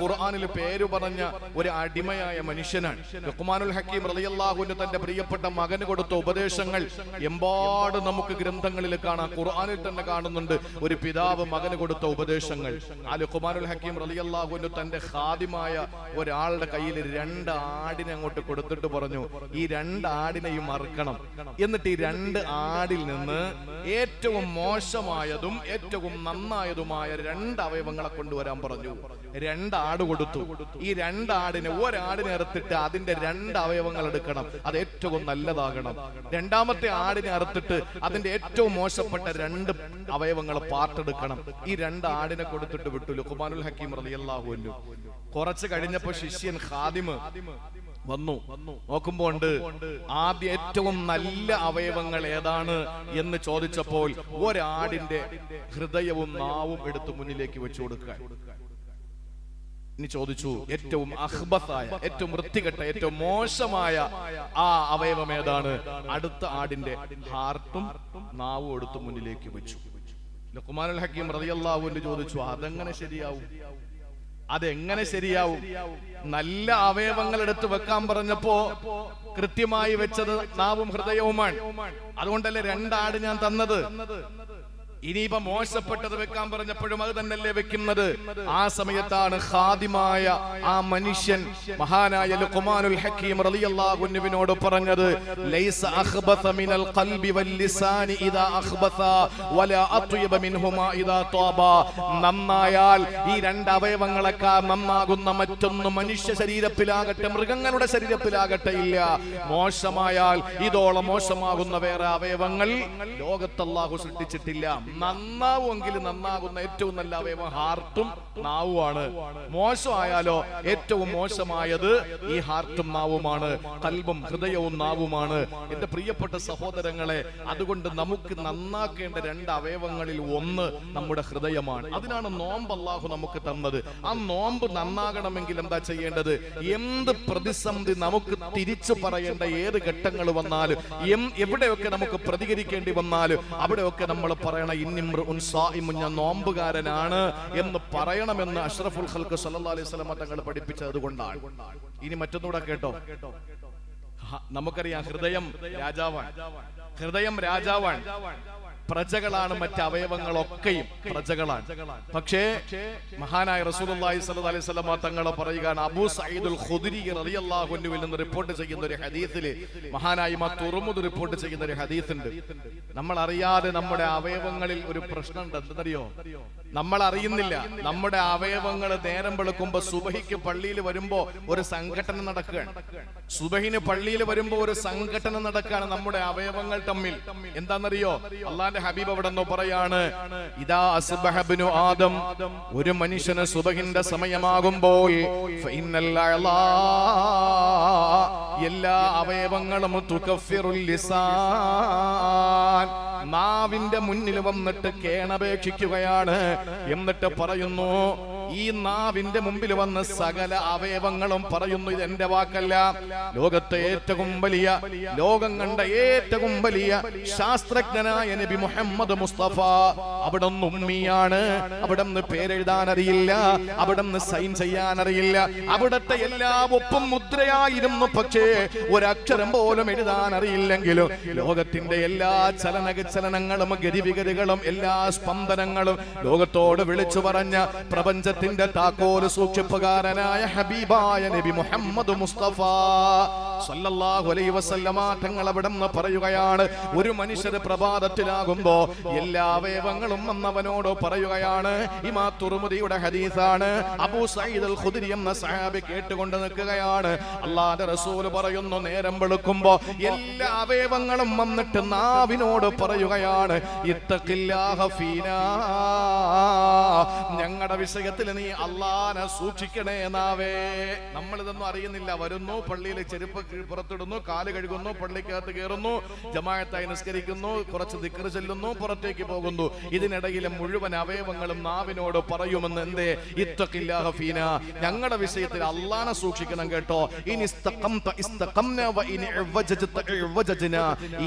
A: ഖുർആനിൽ പേര് പറഞ്ഞ ഒരു അടിമയായ മനുഷ്യനാണ്. ലുക്കുമാനുൽ ഹക്കീം റലിയല്ലാഹുവിന് തന്റെ പ്രിയപ്പെട്ട മകന് കൊടുത്ത ഉപദേശങ്ങൾ എമ്പാട് നമുക്ക് ഗ്രന്ഥങ്ങളിൽ കാണാം. ഖുർആനിൽ തന്നെ കാണുന്നുണ്ട് ഒരു പിതാവ് മകന് കൊടുത്ത ഉപദേശങ്ങൾ. ആ ലുക്കുമാനുൽ ഹക്കീം റലിയല്ലാഹുവിന് തന്റെ ഖാദിമായ ഒരാളുടെ കയ്യിൽ രണ്ട് ആടിനെ അങ്ങോട്ട് കൊടുത്തിട്ട് പറഞ്ഞു ഈ രണ്ട് ആടിനെയും മറക്കണം. എന്നിട്ട് ഈ രണ്ട് ആടിൽ നിന്ന് ഏറ്റവും മോശമായതും ഏറ്റവും നന്നായതുമായ രണ്ട് അവയവങ്ങളെ കൊണ്ടുവരാൻ പറഞ്ഞു. രണ്ട് ആട് കൊടുത്തു. ഈ രണ്ടാടിനെ ഒരാടിനെ അറുത്തിട്ട് അതിന്റെ രണ്ട് അവയവങ്ങൾ എടുക്കണം. അത് ഏറ്റവും നല്ലതാകണം. രണ്ടാമത്തെ ആടിനെ അറുത്തിട്ട് അതിന്റെ ഏറ്റവും മോശപ്പെട്ട രണ്ട് അവയവങ്ങൾ പാർത്തെടുക്കണം. ഈ രണ്ട് ആടിനെ കൊടുത്തിട്ട് വിട്ടു. ലുക്കുമാനുൽ ഹക്കീം റളിയല്ലാഹു അൻഹു. കുറച്ച് കഴിഞ്ഞപ്പോ ശിഷ്യൻ ഖാദിമ് വന്നു. നോക്കുമ്പോ ഉണ്ട് ആദ്യ ഏറ്റവും നല്ല അവയവങ്ങൾ ഏതാണ് എന്ന് ചോദിച്ചപ്പോൾ ഒരാടിന്റെ ഹൃദയവും നാവും എടുത്തു മുന്നിലേക്ക് വെച്ചു കൊടുക്കാൻ. ഇനി ചോദിച്ചു. ഏറ്റവും അഹ്ബത്തായ ഏറ്റവും വൃത്തികെട്ട ഏറ്റവും മോശമായ ആ അവയവം ഏതാണ്? അടുത്ത ആടിന്റെ ഹാർട്ടും നാവും എടുത്ത് മുന്നിലേക്ക് വെച്ചു. ലുക്മാനുൽ ഹക്കീം റളിയല്ലാഹുവിന്റെ ചോദിച്ചു അതെങ്ങനെ ശരിയാവും? അതെങ്ങനെ ശരിയാവും? നല്ല അവയവങ്ങൾ എടുത്ത് വെക്കാൻ പറഞ്ഞപ്പോ കൃത്യമായി വെച്ചത് നാവും ഹൃദയവുമാണ്. അതുകൊണ്ടല്ലേ രണ്ടാട് ഞാൻ തന്നത്? ഇനിയിപ്പോ മോശപ്പെട്ടത് വെക്കാൻ പറഞ്ഞപ്പോഴും അത് തന്നെയല്ലേ വെക്കുന്നത്? ആ സമയത്താണ് ഹാദിമായ ആ മനുഷ്യൻ മഹാനായ ലുഖ്മാനുൽ ഹക്കീം റളിയല്ലാഹുവിനോട് പറഞ്ഞു ലൈസ അഖ്ബസ മിനൽ ഖൽബി വൽ ലിസാനി ഇദാ അഖ്ബസ വലാ അത്യബ മിൻഹുമാ ഇദാ ത്വാബ. നന്നായാൽ ഈ രണ്ട് അവയവങ്ങളൊക്കെ നന്നാകുന്ന മറ്റൊന്ന് മനുഷ്യ ശരീരത്തിലാകട്ടെ മൃഗങ്ങളുടെ ശരീരത്തിലാകട്ടെ ഇല്ല. മോശമായാൽ ഇതോളം മോശമാകുന്ന വേറെ അവയവങ്ങൾ ലോകത്ത് അല്ലാഹു സൃഷ്ടിച്ചിട്ടില്ല. നന്നാവുമെങ്കിൽ നന്നാകുന്ന ഏറ്റവും നല്ല അവയവം ഹാർട്ടും നാവുമാണ്. മോശമായാലോ ഏറ്റവും മോശമായത് ഈ ഹാർട്ടും നാവുമാണ് കൽബും ഹൃദയവും നാവുമാണ്. എന്റെ പ്രിയപ്പെട്ട സഹോദരങ്ങളെ അതുകൊണ്ട് നമുക്ക് നന്നാക്കേണ്ട രണ്ട് അവയവങ്ങളിൽ ഒന്ന് നമ്മുടെ ഹൃദയമാണ്. അതിനാണ് നോമ്പ് അള്ളാഹു നമുക്ക് തന്നത്. ആ നോമ്പ് നന്നാകണമെങ്കിൽ എന്താ ചെയ്യേണ്ടത്? എന്ത് പ്രതിസന്ധി നമുക്ക് തിരിച്ചു പറയേണ്ട ഏത് ഘട്ടങ്ങൾ വന്നാലും എവിടെയൊക്കെ നമുക്ക് പ്രതികരിക്കേണ്ടി വന്നാലും അവിടെയൊക്കെ നമ്മൾ പറയണം ഞാൻ നോമ്പുകാരനാണ് എന്ന് പറയണമെന്ന് അഷ്റഫുൽ ഖൽക്ക് സല്ലല്ലാഹു അലൈഹി വസല്ലം തങ്ങൾ പഠിപ്പിച്ചത് അതുകൊണ്ടാണ് ഇനി മറ്റൊന്നുകൂടെ കേട്ടോ? നമുക്കറിയാം ഹൃദയം രാജാവാണ്. ഹൃദയം രാജാവാണ്. പ്രജകളാണ് മറ്റ് അവയവങ്ങളൊക്കെയും പ്രജകളാണ്. പക്ഷേ മഹാനായ റസൂലി അലൈഹി തങ്ങൾ പറയുകയാണ് അബൂ സഈദുൽ ഖുദരി നിന്ന് റിപ്പോർട്ട് ചെയ്യുന്ന ഒരു ഹദീസിൽ മഹാനായി ഇമാം തുറമുദ് റിപ്പോർട്ട് ചെയ്യുന്ന ഒരു ഹദീസ് ഉണ്ട് നമ്മൾ അറിയാതെ നമ്മുടെ അവയവങ്ങളിൽ ഒരു പ്രശ്നമുണ്ട്. എന്തെന്നറിയോ? നമ്മൾ അറിയുന്നില്ല നമ്മുടെ അവയവങ്ങൾ നേരം വെളുക്കുമ്പോ സുബഹിക്ക് പള്ളിയിൽ വരുമ്പോ ഒരു സംഘടന നടക്കുകയാണ്. സുബഹിന് പള്ളിയിൽ വരുമ്പോ ഒരു സംഘടന നടക്കാണ് നമ്മുടെ അവയവങ്ങൾ തമ്മിൽ. എന്താണെന്നറിയോ? അള്ളാന്റെ ഹബീബ് അവിടെ നിന്ന് പറയാണ് ഇതാ അസ്ബഹബിനു ആദം ഒരു മനുഷ്യന് സുബഹിന്റെ സമയമാകുമ്പോൾ എല്ലാ അവയവങ്ങളും നാവിന്റെ മുന്നിൽ വന്നിട്ട് കേണപേക്ഷിക്കുകയാണ്. എന്നിട്ട് പറയുന്നു ഈ നാവിന്റെ മുമ്പിൽ വന്ന് സകല അവയവങ്ങളും പറയുന്നു ഇത് എന്റെ വാക്കല്ല. ലോകത്തെ ഏറ്റവും വലിയ ലോകം കണ്ട ഏറ്റവും വലിയ ശാസ്ത്രജ്ഞനായ നബി മുഹമ്മദ് മുസ്തഫ അവിടെ നിന്ന് ഉമ്മിയാണ് അവിടെ നിന്ന് പേരെഴുതാൻ അറിയില്ല അവിടെ നിന്ന് സൈൻ ചെയ്യാൻ അറിയില്ല അവിടത്തെ എല്ലാ ഒപ്പും മുദ്രയായിരുന്നു. പക്ഷേ ഒരക്ഷരം പോലും എഴുതാൻ അറിയില്ലെങ്കിലും ലോകത്തിന്റെ എല്ലാ ചലനചലനങ്ങളും ഗതിവിഗതികളും എല്ലാ സ്പന്ദനങ്ങളും ലോകത്തോട് വിളിച്ചു പറഞ്ഞ പ്രപഞ്ചത്തിന്റെ പ്രപഞ്ചത്തിന്റെ താക്കോൽ സൂക്ഷിപ്പുകാരനായ ഹബീബായ നബി മുഹമ്മദ് മുസ്തഫ. സല്ലല്ലാഹു അലൈഹി വസല്ലമ തങ്ങൾ അവിടെ നിന്ന് പറയുകയാണ് ഒരു മനുഷ്യർ പ്രഭാതത്തിലാകുമ്പോ എല്ലാ അവയവങ്ങളും വന്നവനോട് പറയുകയാണ്. ഇമാ തുറമുദിയുടെ ഹദീസാണ് അബൂ സയ്യിദ് അൽ ഖുദരി എന്ന സഹാബി കേട്ടുകൊണ്ട് നിൽക്കുകയാണ്. അള്ളാഹുവിന്റെ റസൂൽ പറയുന്നു നേരം വെളുക്കുമ്പോ എല്ലാ അവയവങ്ങളും വന്നിട്ട് നാവിനോട് പറയുകയാണ് ഇത്തഖില്ലാഹ ഫീനാ. ഞങ്ങളുടെ വിഷയത്തിൽ നീ അള്ളാനെ സൂക്ഷിക്കണേ നാവേ നമ്മൾ ഇതൊന്നും അറിയുന്നില്ല. വരുന്നു പള്ളിയിലെ ചെരുപ്പ് പുറത്തിടുന്നു കാൽ കഴുകുന്നു പള്ളിക്കകത്ത് കയറുന്നു ജമായത്തായി നിസ്കരിക്കുന്നു കുറച്ച് ദിക്കർ ചെല്ലുന്നു പുറത്തേക്ക് പോകുന്നു. ഇതിനിടയിലെ മുഴുവൻ അവയവങ്ങളും നാവിനോട് പറയുമെന്ന് എന്തേ? ഇത്തക്കില്ലാഹഫീന ഞങ്ങളുടെ വിഷയത്തിൽ അള്ളാനെ സൂക്ഷിക്കണം കേട്ടോ. ഇനി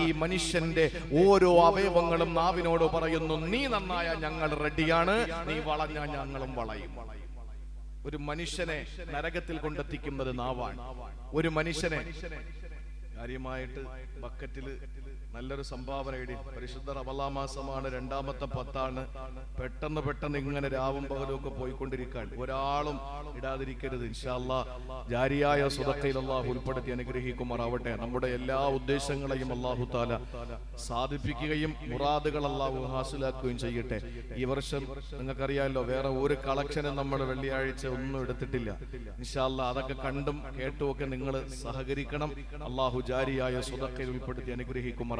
A: ഈ മനുഷ്യന്റെ ഓരോ അവയവങ്ങളും നാവിനോട് പറയുന്നു നീ നന്നായ ഞങ്ങൾ റെഡിയാണ്. നീ വളഞ്ഞ ഞങ്ങളും വളയും. ഒരു മനുഷ്യനെ നരകത്തിൽ കൊണ്ടെത്തിക്കുന്നത് നാവാണ്. ഒരു മനുഷ്യനെ കാര്യമായിട്ട് ബക്കറ്റിൽ നല്ലൊരു സംഭാവന ഇടി പരിശുദ്ധ റബല്ലാ മാസമാണ് രണ്ടാമത്തെ പത്താണ്. പെട്ടെന്ന് പെട്ടെന്ന് ഇങ്ങനെ രാവും പകലും ഒക്കെ പോയിക്കൊണ്ടിരിക്കാൻ. ഒരാളും ഇടാതിരിക്കരുത്. ഇൻഷാല്ലാ ജാരിയായ സുതക്കയിൽ അള്ളാഹു ഉൾപ്പെടുത്തി അനുഗ്രഹിക്കുമാറാവട്ടെ. നമ്മുടെ എല്ലാ ഉദ്ദേശങ്ങളെയും അള്ളാഹു താല സാധിപ്പിക്കുകയും മുറാദുകൾ അള്ളാഹു ഹാസിലാക്കുകയും ചെയ്യട്ടെ. ഈ വർഷം നിങ്ങൾക്കറിയാമല്ലോ വേറെ ഒരു കളക്ഷനും നമ്മൾ വെള്ളിയാഴ്ച ഒന്നും എടുത്തിട്ടില്ല. ഇൻഷാല്ല അതൊക്കെ കണ്ടും കേട്ടും ഒക്കെ നിങ്ങൾ സഹകരിക്കണം. അള്ളാഹു ജാരിയായ സുതക്കയിൽ ഉൾപ്പെടുത്തി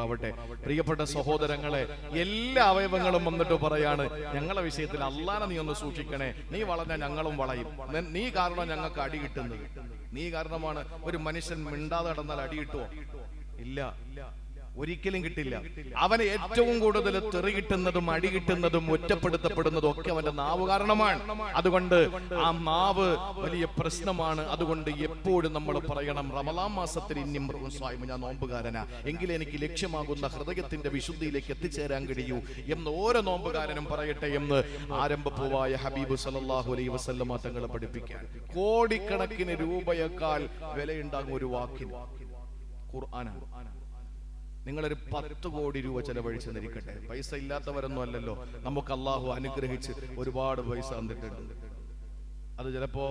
A: അനുഗ്രഹിക്കുമാറാവട്ടെ പ്രിയപ്പെട്ട സഹോദരങ്ങളെ എല്ലാ അവയവങ്ങളും വന്നിട്ട് പറയാണ് ഞങ്ങളെ വിഷയത്തിൽ അള്ളാനെ നീ ഒന്ന് സൂക്ഷിക്കണേ. നീ വളഞ്ഞ ഞങ്ങളും വളയും. നീ കാരണം ഞങ്ങൾക്ക് അടി കിട്ടുന്നത്. നീ കാരണമാണ് ഒരു മനുഷ്യൻ മിണ്ടാതെ നടന്നാൽ അടി കിട്ടുമോ ഇല്ല. ഒരിക്കലും കിട്ടില്ല. അവന് ഏറ്റവും കൂടുതൽ തെറി കിട്ടുന്നതും അടി കിട്ടുന്നതും ഒറ്റപ്പെടുത്തപ്പെടുന്നതും ഒക്കെ അവന്റെ നാവ് കാരണമാണ്. അതുകൊണ്ട് ആ നാവ് വലിയ പ്രശ്നമാണ്. അതുകൊണ്ട് എപ്പോഴും നമ്മൾ പറയണം റമലാം മാസത്തിൽ ഇനിയും സ്വാമി ഞാൻ നോമ്പുകാരനാ എങ്കിലും എനിക്ക് ലക്ഷ്യമാകുന്ന ഹൃദയത്തിന്റെ വിശുദ്ധിയിലേക്ക് എത്തിച്ചേരാൻ കഴിയൂ എന്ന് ഓരോ നോമ്പുകാരനും പറയട്ടെ എന്ന് ആരംഭപ്പൂവായ ഹബീബ് സല്ലല്ലാഹു അലൈ വസല്ലമ തങ്ങളെ പഠിപ്പിക്കാൻ കോടിക്കണക്കിന് രൂപയേക്കാൾ വിലയുണ്ടാകും ഒരു വാക്കിന്. ഖുർആനാണ് നിങ്ങളൊരു പത്ത് കോടി രൂപ ചെലവഴിച്ചെന്നിരിക്കട്ടെ പൈസ ഇല്ലാത്തവരൊന്നും അല്ലല്ലോ. നമുക്ക് അള്ളാഹു അനുഗ്രഹിച്ച് ഒരുപാട് പൈസ തന്നിട്ടുണ്ട്. അത് ചിലപ്പോ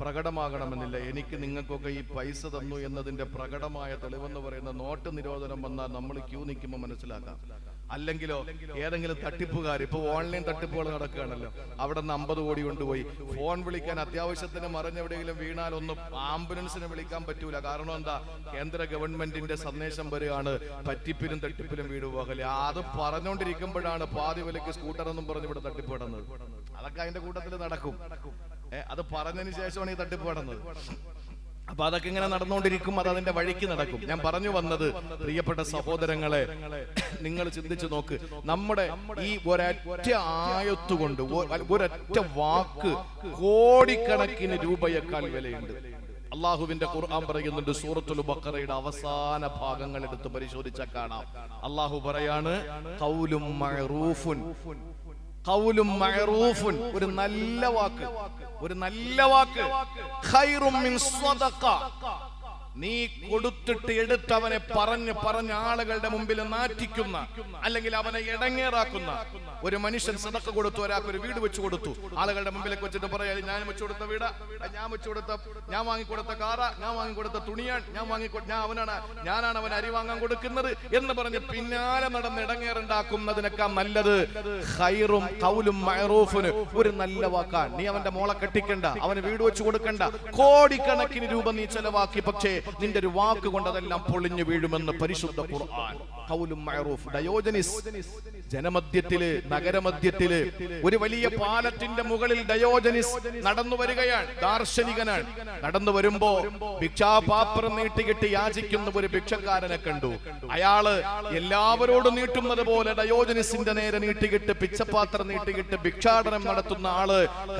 A: പ്രകടമാകണമെന്നില്ല. എനിക്ക് നിങ്ങൾക്കൊക്കെ ഈ പൈസ തന്നു എന്നതിന്റെ പ്രകടമായ തെളിവെന്ന് പറയുന്ന നോട്ട് നിരോധനം വന്നാൽ നമ്മൾ ക്യൂ നിൽക്കുമ്പോൾ മനസ്സിലാക്കാം. അല്ലെങ്കിലോ ഏതെങ്കിലും തട്ടിപ്പുകാർ ഇപ്പൊ ഓൺലൈൻ തട്ടിപ്പുകൾ നടക്കുകയാണല്ലോ. അവിടെ നിന്ന് അമ്പത് കോടി കൊണ്ടുപോയി. ഫോൺ വിളിക്കാൻ അത്യാവശ്യത്തിന് മറിഞ്ഞെവിടെയെങ്കിലും വീണാൽ ഒന്നും ആംബുലൻസിനെ വിളിക്കാൻ പറ്റൂല. കാരണം എന്താ? കേന്ദ്ര ഗവൺമെന്റിന്റെ സന്ദേശം വരികയാണ്. പറ്റിപ്പിലും തട്ടിപ്പിലും വീട് പോകൽ അത് പറഞ്ഞുകൊണ്ടിരിക്കുമ്പോഴാണ് പാതി വിലക്ക് സ്കൂട്ടർ എന്നും പറഞ്ഞ് ഇവിടെ തട്ടിപ്പ് കിടന്നത് അതൊക്കെ അതിന്റെ കൂട്ടത്തിൽ നടക്കും. അത് പറഞ്ഞതിന് ശേഷമാണ് ഈ തട്ടിപ്പ് കിടന്നത് അപ്പൊ അതൊക്കെ ഇങ്ങനെ നടന്നുകൊണ്ടിരിക്കും അത് അതിന്റെ വഴിക്ക് നടക്കും. ഞാൻ പറഞ്ഞു വന്നത് പ്രിയപ്പെട്ട സഹോദരങ്ങളെ നിങ്ങൾ ചിന്തിച്ചു നോക്ക്. നമ്മുടെ ഈ ഒരൊറ്റ ആയത്തുകൊണ്ട് ഒരൊറ്റ വാക്ക് കോടിക്കണക്കിന് രൂപയേക്കാൾ വിലയുണ്ട്. അള്ളാഹുവിന്റെ ഖുർആൻ പറയുന്നുണ്ട് സൂറത്തുൽ ബക്കറയുടെ അവസാന ഭാഗങ്ങൾ എടുത്ത് പരിശോധിച്ചാൽ കാണാം. അള്ളാഹു പറയാണ് ഖൗലും മഅറൂഫുൻ ഖൗലും മഅറൂഫുൻ. ഒരു നല്ല വാക്ക്. ഒരു നല്ല വാക്ക്. ഖൈറും മിൻ സ്വദഖ. നീ കൊടുത്തിട്ട് എടുത്ത് അവനെ പറഞ്ഞ് പറഞ്ഞ ആളുകളുടെ മുമ്പിൽ നാറ്റിക്കുന്ന അല്ലെങ്കിൽ അവനെ ഇടങ്ങേറാക്കുന്ന ഒരു മനുഷ്യൻ സദക്ക കൊടുത്തു ഒരാൾക്ക് ഒരു വീട് വെച്ചു കൊടുത്തു. ആളുകളുടെ മുമ്പിലേക്ക് വെച്ചിട്ട് പറയാ ഞാൻ വെച്ചു കൊടുത്ത വീട്. ഞാൻ വെച്ചു കൊടുത്ത ഞാൻ വാങ്ങിക്കൊടുത്ത കാറ. ഞാൻ വാങ്ങിക്കൊടുത്ത തുണിയാൻ ഞാൻ വാങ്ങി ഞാൻ അവനാണ് ഞാനാണ് അവൻ അരി വാങ്ങാൻ കൊടുക്കുന്നത്. എന്ന് പറഞ്ഞ് പിന്നാലെ നടന്ന് ഇടങ്ങേറുണ്ടാക്കുന്നതിനേക്കാൾ നല്ലത് ഹൈറും കൗലും മൈറൂഫിന് ഒരു നല്ല വാക്കാണ് നീ അവന്റെ മോളെ കെട്ടിക്കണ്ട അവന് വീട് വെച്ചു കൊടുക്കണ്ട. കോടിക്കണക്കിന് രൂപ നീ ചെലവാക്കി. പക്ഷേ നിന്റെ ഒരു വാക്ക് കൊണ്ട് അതെല്ലാം പൊളിഞ്ഞു വീഴുമെന്ന് പരിശുദ്ധ ഖുർആൻ. കൗലും മഅറൂഫ്. ഡയോജനിസ്. ജനമധ്യത്തിൽ നഗരമധ്യത്തിൽ ഒരു വലിയ പാലത്തിന്റെ മുകളിൽ ഡയോജനിസ് നടന്നു വരികയാണ്. ദാർശനികനാണ്. നടന്നു വരുമ്പോ ഭിക്ഷാപാത്രം നീട്ടികിട്ട് യാചിക്കുന്ന ഒരു ഭിക്ഷക്കാരനെ കണ്ടു. അയാൾ എല്ലാവരോടും നീട്ടുന്നത് പോലെ ഡയോജനിസിന്റെ നേരെ നീട്ടികിട്ട് പിച്ചപാത്രം നീട്ടികിട്ട് ഭിക്ഷാടനം നടത്തുന്ന ആൾ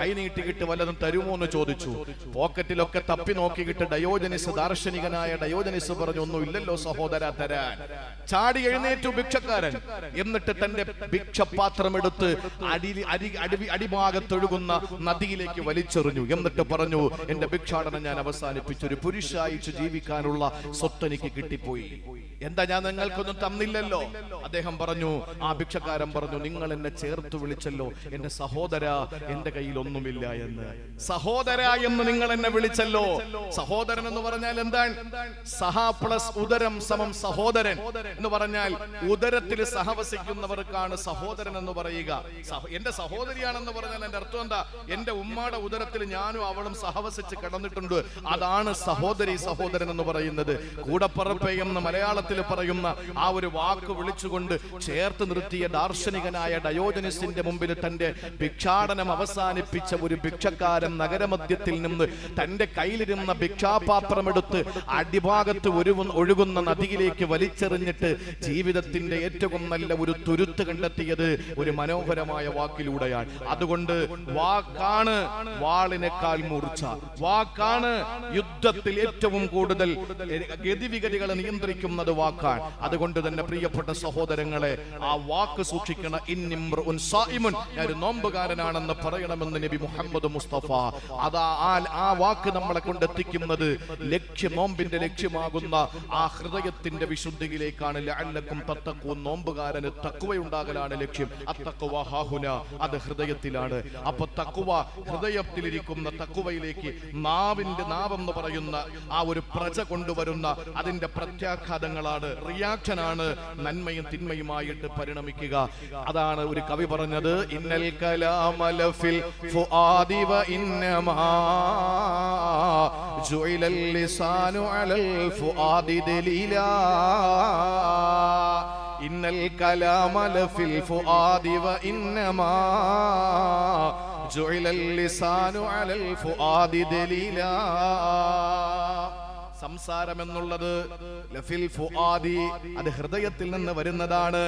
A: കൈ നീട്ടികിട്ട് വല്ലതും തരുമോ എന്ന് ചോദിച്ചു. പോക്കറ്റിലൊക്കെ തപ്പി നോക്കിയിട്ട് ഡയോജനിസ് ദാർശനികനായ ഡയോജനിസ് പറഞ്ഞു ഒന്നും ഇല്ലല്ലോ സഹോദര തരാൻ. ചാടി ചാടി എഴുന്നേറ്റു ഭിക്ഷക്കാരൻ. എന്നിട്ട് തന്റെ ഭിക്ഷപാത്രം എടുത്ത് അടി അരി അടി അടിഭാഗത്തൊഴുകുന്ന നദിയിലേക്ക് വലിച്ചെറിഞ്ഞു. എന്നിട്ട് പറഞ്ഞു എന്റെ ഭിക്ഷാടനം ഞാൻ അവസാനിപ്പിച്ചു. ഒരു പുരുഷായിച്ച് ജീവിക്കാനുള്ള സ്വത്ത് എനിക്ക് കിട്ടിപ്പോയി. എന്താ ഞാൻ നിങ്ങൾക്കൊന്നും തന്നില്ലല്ലോ? അദ്ദേഹം പറഞ്ഞു ആ ഭിക്ഷക്കാരൻ പറഞ്ഞു നിങ്ങൾ എന്നെ ചേർത്ത് വിളിച്ചല്ലോ. എന്റെ സഹോദര എന്റെ കയ്യിൽ ഒന്നുമില്ല എന്ന്. സഹോദര എന്ന് നിങ്ങൾ എന്നെ വിളിച്ചല്ലോ? സഹോദരൻ എന്ന് പറഞ്ഞാൽ എന്താണ്? സഹ പ്ലസ് ഉദരം സമം സഹോദരൻ എന്ന് പറഞ്ഞാൽ ഉദരത്തിൽ സഹവസിക്കുന്നവർക്കാണ് സഹോദരൻ എന്ന് പറയുക. എന്റെ സഹോദരിയാണെന്ന് പറഞ്ഞാൽ എന്റെ അർത്ഥം എന്താ? എന്റെ ഉമ്മയുടെ ഉദരത്തിൽ ഞാനും അവളും സഹവസിച്ച് കിടന്നിട്ടുണ്ട്. അതാണ് സഹോദരി സഹോദരൻ എന്ന് പറയുന്നത്. കൂടപ്പറപ്പെ എന്ന് മലയാളത്തിൽ പറയുന്ന ആ ഒരു വാക്ക് വിളിച്ചുകൊണ്ട് ചേർത്ത് നിർത്തിയ ദാർശനികനായ ഡയോജനിസിന്റെ മുമ്പിൽ തന്റെ ഭിക്ഷാടനം അവസാനിപ്പിച്ച ഒരു ഭിക്ഷക്കാരൻ നഗരമധ്യത്തിൽ നിന്ന് തന്റെ കയ്യിലിരുന്ന ഭിക്ഷാപാത്രമെടുത്ത് അടിഭാഗത്ത് ഒരു ഒഴുകുന്ന നദിയിലേക്ക് വലിച്ചെറിഞ്ഞിട്ട് ജീവിതത്തിന്റെ ഏറ്റവും നല്ല ഒരു തുരുത്ത് കണ്ടെത്തിയത് ഒരു മനോഹരമായ വാക്കിലൂടെയാണ്. അതുകൊണ്ട് വാക്കാണ് വാളിനേക്കാൾ മൂർച്ച. വാക്കാണ് യുദ്ധത്തിൽ ഏറ്റവും കൂടുതൽ ഗതിവിഗതികളെ നിയന്ത്രിക്കുന്നത് വാക്കാണ്. അതുകൊണ്ട് തന്നെ പ്രിയപ്പെട്ട സഹോദരങ്ങളെ ആ വാക്ക് സൂക്ഷിക്കണ ഇന്നിമ്രുൻ സായിമുൻ ഞാൻ ഒരു നോമ്പുകാരനാണെന്ന് പറയണമെന്ന് നബി മുഹമ്മദ് മുസ്തഫ. അതാ ആ വാക്ക് നമ്മളെ കൊണ്ടെത്തിക്കുന്നത് ലക്ഷ്യം നോമ്പിന്റെ ലക്ഷ്യമാകുന്ന ആ ഹൃദയത്തിന്റെ വിശുദ്ധിയിലേക്കാണ്. ലഅല്ലക്കും തത്തക്കൂ നോമ്പുകാരന് തക്കുവയുണ്ടാകലാണ് ലക്ഷ്യം. അത്തഖ്വ ഹാഹുന അത് ഹൃദയത്തിലാണ്. അപ്പൊ തക്കുവ ഹൃദയത്തിലിരിക്കുന്ന തക്കുവയിലേക്ക് നാവിന്റെ നാവെന്ന് പറയുന്ന ആ ഒരു പ്രജ കൊണ്ടുവരുന്ന അതിന്റെ പ്രത്യാഘാതങ്ങളാണ് റിയാക്ഷനാണ് നന്മയും തിന്മയുമായിട്ട് പരിണമിക്കുക. അതാണ് ഒരു കവി പറഞ്ഞത് ഇന്നൽ കലാമലഫിൽ ഫുആദിവ ഇന്നമാ ജുഇലൽ ലിസാനു അലൽ ഫുആദി ദലീലാ ഇന്നൽ കലാമലഫിൽ ഫുആദി വ ഇന്നമാ ജുഇലൽ ലിസാനു അലൽ ഫുആദി ദലീലാ. സംസാരം എന്നുള്ളത് ലഫിൽ ഫുആദി അത് ഹൃദയത്തിൽ നിന്ന് വരുന്നതാണ്.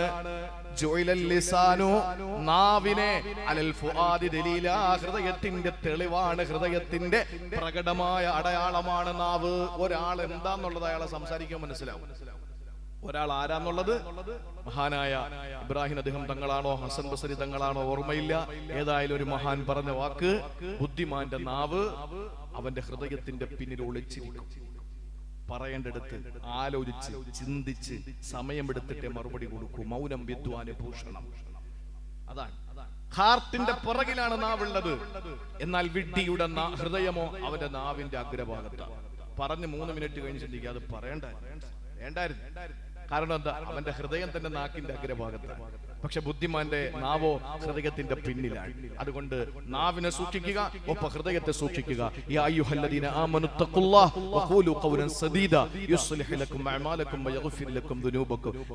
A: നാവിനെ അലൽ ഫുആദി ദലീല. ഹൃദയത്തിന്റെ തെളിവാണ് ഹൃദയത്തിന്റെ പ്രകടമായ അടയാളമാണ് നാവ്. ഒരാൾ എന്താന്നുള്ളത് അയാളെ സംസാരിക്കാൻ മനസ്സിലാവും. ഒരാൾ ആരാന്നുള്ളത് മഹാനായ ഇബ്രാഹിം അദ്ദേഹം തങ്ങളാണോ ഹസൻ ബസരി തങ്ങളാണോ ഓർമ്മയില്ല. ഏതായാലും ഒരു മഹാൻ പറഞ്ഞ വാക്ക് ബുദ്ധിമാന്റെ നാവ് അവന്റെ ഹൃദയത്തിന്റെ പിന്നിൽ ഒളിച്ചിരിക്കും. പറയേണ്ടടുത്ത് ആലോചിച്ച് ചിന്തിച്ച് സമയമെടുത്തിട്ടേ മറുപടി കൊടുക്കൂ. മൗനം വിദ്വാന് ഭൂഷണം. അതാണ്. ഹാർട്ടിന്റെ പുറകിലാണ് നാവുള്ളത്. എന്നാൽ വിഡ്ഢിയുടെ ഹൃദയമോ അവന്റെ നാവിന്റെ അഗ്രഭാഗത്താണ് പറഞ്ഞ് മൂന്ന് മിനിറ്റ് കഴിഞ്ഞ് ചിന്തിക്കുക അത് പറയണ്ടായിരുന്നു വേണ്ടായിരുന്നു. കാരണം എന്താ? അവന്റെ ഹൃദയം തന്നെ നാക്കിന്റെ അഗ്രഭാഗത്താണ്. പക്ഷെ ബുദ്ധിമാന്റെ നാവോ ഹൃദയത്തിന്റെ പിന്നിലാണ് അതുകൊണ്ട് നാവിനെ സൂക്ഷിക്കുക ഒപ്പം ഹൃദയത്തെ സൂക്ഷിക്കുക. യാ ആമനു വഖൂലു ഖൗലൻ സദീദ ലക്കും ലക്കും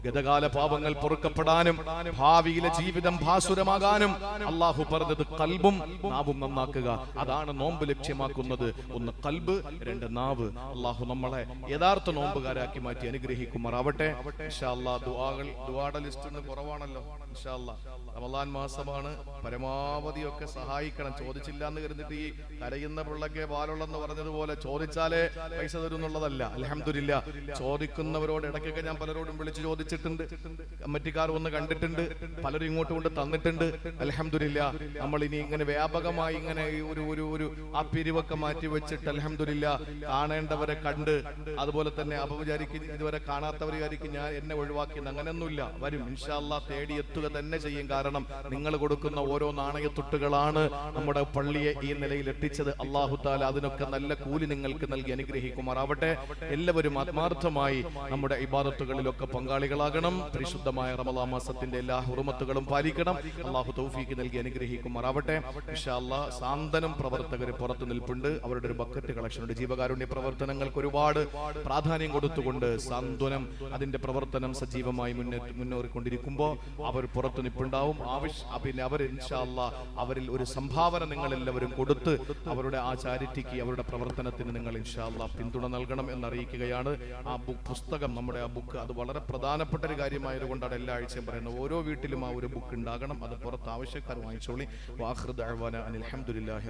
A: ഗതകാല പാപങ്ങൾ പൊറുക്കപ്പെടാനും ഭാവിയിലെ ജീവിതം ഭാസുരമാകാനും അള്ളാഹു പറഞ്ഞത് കൽബും നാവും നന്നാക്കുക. അതാണ് നോമ്പ് ലക്ഷ്യമാക്കുന്നത്. ഒന്ന് കൽബ് രണ്ട് നാവ്. അള്ളാഹു നമ്മളെ യഥാർത്ഥ നോമ്പുകാരാക്കി മാറ്റി അനുഗ്രഹിക്കുമാറാവട്ടെ. ഇൻഷാ അല്ലാഹ് ദുആകൾ ലിസ്റ്റ് കുറവാണല്ലോ. റമളാൻ മാസമാണ്. പരമാവധി ഒക്കെ സഹായിക്കണം. ചോദിച്ചില്ല എന്ന് കരുതിട്ട് ഈ കരയുന്ന പിള്ളക്ക് പാലുള്ളെന്ന് പറഞ്ഞതുപോലെ ചോദിച്ചാലേ പൈസ തരും എന്നുള്ളതല്ല അലഹമില്ല ചോദിക്കുന്നവരോട് ഇടയ്ക്കൊക്കെ ഞാൻ പലരോടും വിളിച്ച് ചോദിച്ചിട്ടുണ്ട്. കമ്മിറ്റിക്കാർ ഒന്ന് കണ്ടിട്ടുണ്ട്. പലരും ഇങ്ങോട്ട് കൊണ്ട് തന്നിട്ടുണ്ട്. അലഹമില്ല നമ്മൾ ഇനി ഇങ്ങനെ വ്യാപകമായി ഇങ്ങനെ ഒരു ഒരു ഒരു ആ പിരിവൊക്കെ മാറ്റി വെച്ചിട്ട് അലഹമില്ല കാണേണ്ടവരെ കണ്ട് അതുപോലെ തന്നെ അപവിചാരിക്കും. ഇതുവരെ കാണാത്തവർ വിചാരിക്കും ഞാൻ എന്നെ ഒഴിവാക്കി അങ്ങനെയൊന്നുമില്ല. വരും. ഇൻഷാല്ല തേടിയെത്തുക തന്നെ ചെയ്യും. കാരണം നിങ്ങൾ കൊടുക്കുന്ന ഓരോ നാണയത്തൊട്ടുകളാണ് നമ്മുടെ പള്ളിയെ ഈ നിലയിൽ എത്തിച്ചത്. അള്ളാഹു താല അതിനൊക്കെ നല്ല കൂലി നിങ്ങൾക്ക് നൽകി അനുഗ്രഹിക്കുമാറാവട്ടെ. എല്ലാവരും ആത്മാർത്ഥമായി നമ്മുടെ ഇബാദത്തുകളിലൊക്കെ പങ്കാളികളാകണം. പരിശുദ്ധമായ റമദാ മാസത്തിന്റെ എല്ലാ ഹുറുമത്തുകളും പാലിക്കണം. അള്ളാഹു തൗഫീക്ക് നൽകി അനുഗ്രഹിക്കുമാറാവട്ടെ. ഇൻഷാല്ലാ സാന്ത്വനം പ്രവർത്തകർ പുറത്തു നിൽപ്പുണ്ട്. അവരുടെ ഒരു ബക്കറ്റ് കളക്ഷൻ ഉണ്ട്. ജീവകാരുണ്യ പ്രവർത്തനങ്ങൾക്ക് ഒരുപാട് പ്രാധാന്യം കൊടുത്തുകൊണ്ട് സാന്ത്വനം അതിന്റെ പ്രവർത്തനം സജീവമായി മുന്നേ മുന്നേറിക്കൊണ്ടിരിക്കുമ്പോൾ അവർ പുറത്തു നിൽപ്പുണ്ടാവും പിന്നെ അവർ ഇൻഷാല്ല അവരിൽ ഒരു സംഭാവന നിങ്ങൾ എല്ലാവരും കൊടുത്ത് അവരുടെ ആ ചാരിറ്റിക്ക് അവരുടെ പ്രവർത്തനത്തിന് നിങ്ങൾ ഇൻഷാല്ല പിന്തുണ നൽകണം എന്നറിയിക്കുകയാണ്. ആ ബുക്ക് പുസ്തകം നമ്മുടെ ആ ബുക്ക് അത് വളരെ പ്രധാനപ്പെട്ട ഒരു കാര്യമായതുകൊണ്ടാണ് എല്ലാ ആഴ്ചയും പറയുന്നത്. ഓരോ വീട്ടിലും ആ ഒരു ബുക്ക് ഉണ്ടാകണം. അത് പുറത്ത് ആവശ്യക്കാർ വാങ്ങിച്ചോളി. വാഹൃദ് അനിൽ അഹമ്മദില്ലാഹി